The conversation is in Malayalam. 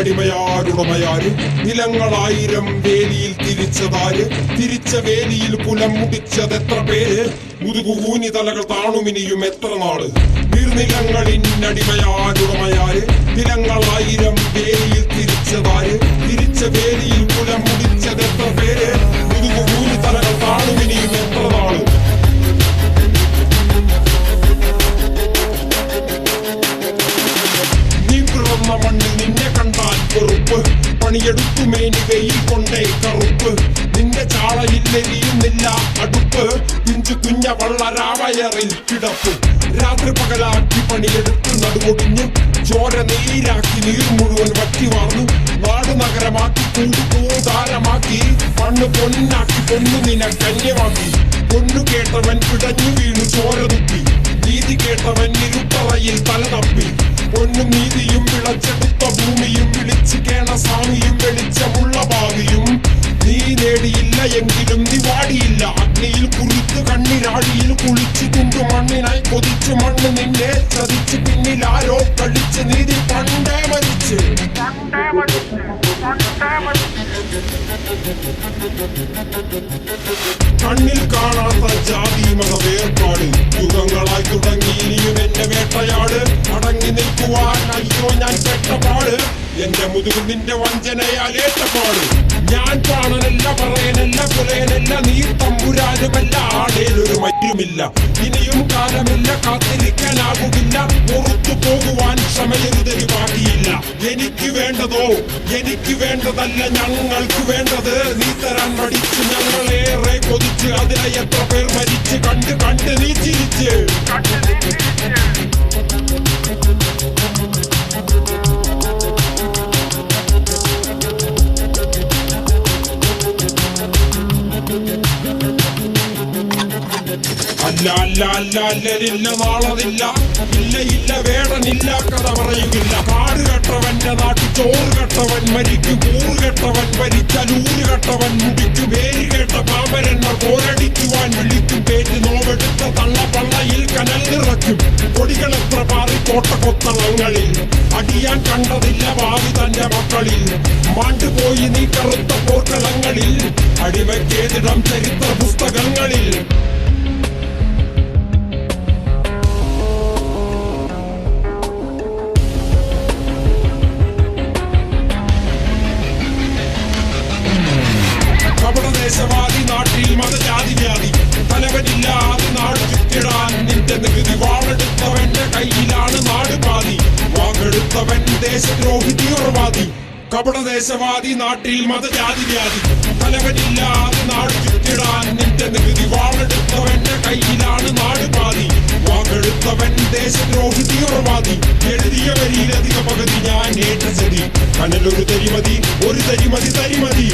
നീർനിലങ്ങളിന്നടിമയാരുടമയാര് നിലങ്ങളായിരം വേലിയിൽ തിരിച്ചതാര്? തിരിച്ച വേലിയിൽ പുലം മുടിച്ചതെത്ര പേര്? മുതുകൂനി തലകൾ താണുമിനിയും എത്ര നാൾ? നീർനിലങ്ങളിന്നടിമയാരുടമയാര് നിലങ്ങളായിരം വേലിയിൽ തിരിച്ചതാര്? തിരിച്ച വേലിയിൽ പണിയെടുത്തു മേനി വെയിൽ കൊണ്ടേ കറുപ്പ്. നിന്റെ ചാളയില്ലെരിയുന്നില്ല അടുപ്പ്. പിഞ്ചു കുഞ്ഞ വള്ളരാവയറിൽ കിടപ്പ്. രാത്രി പകലാക്കി പണിയെടുത്ത് നടുവൊടിഞ്ഞു ചോര നീരാക്കി നീർ മുഴുവൻ വറ്റി വാർന്നു. നാട് നഗരമാക്കി കൂടു കൂതാരമാക്കി മണ്ണ് പൊന്നാക്കി പൊന്നു നിന കന്യമാക്കി പൊന്നു കേട്ടവൻ പിടഞ്ഞു വീണു ചോര തുപ്പി മണ്ണ് നിന്നെ ചതിച്ച് പിന്നിൽ ആരോ കളിച്ച് നീതി പണ്ടേ മരിച്ച് കണ്ണിൽ കാണാത്ത ജാതി മത വേർപാട് യുഗങ്ങളായി തുടങ്ങിയിരിക്കും എന്റെ വേട്ടയാട്. അടങ്ങി നിൽക്കുവാൻ അയ്യോ ഞാൻ പെട്ടപാട്. എന്റെ മുതുകിൽ നിന്റെ വഞ്ചനയാൽ ഏറ്റപാട്. ഞാൻ കാണനല്ല പറയനല്ല പുലയനല്ല നീ തമ്പുരാനുമല്ല ആടേലൊരു മറ്റുമില്ല. ഇനിയും കാലമില്ല കാത്തിരിക്കാനാകുകില്ല പുറത്തു പോകുവാൻ ക്ഷമയൊരുതരി ബാക്കിയില്ല. എനിക്ക് വേണ്ടതോ? എനിക്ക് വേണ്ടതല്ല ഞങ്ങൾക്ക് വേണ്ടത്. നീ തരാൻ മടിച്ച് ഞങ്ങളേറെ കൊതിച്ച് അതിലെ എത്ര പേർ മരിച്ച് കണ്ട് കണ്ട് നീ ചിരിച്ച്. അല്ല അല്ല അല്ല നാളതില്ല ഇല്ല ഇല്ല വേടനില്ല കഥ പറയുകില്ല കാട് കെട്ടവന്റെ നാട്ടിൽ ചോറ് കെട്ടവൻ മരിക്കും കൂറ് കെട്ടവൻ ഊര് കെട്ടവൻ മുടിക്കും പേര് കേട്ട പാമ്പരന്മാർ പോരടിക്കുവാൻ വിളിക്കും. പേര് നോവെടുത്ത തള്ള പള്ളയിൽ കനൽ നിറയ്ക്കും. കൊടികളെത്ര പാറി കോട്ട കൊത്തളങ്ങളിൽ. അടിയാൻ കണ്ടതില്ല ഭാവി തന്റെ മക്കളിൽ. മാണ്ടുപോയി നീ കറുത്ത പോർക്കളങ്ങളിൽ. അടിവയ്ക്കേതിടം ചരിത്ര പുസ്തകങ്ങളിൽ. ദേശദ്രോഹി തീവ്രവാദി കപടദേശവാദി നാട്ടിൽ മതജാതി വ്യാധി തലവനില്ലാതെ നാട് ചുറ്റിടാൻ നിന്റെ നികുതി വാളെടുത്തവന്റെ കയ്യിലാണ് നാട് പാതി. വാങ്ങെടുത്തവൻ ദേശദ്രോഹി തീവ്രവാദി എഴുതിയ വരിയിലധിക പകുതി ഞാൻ ഏറ്റ ചതി കനലൊരു തരിമതി ഒരു തരിമതി തരിമതി.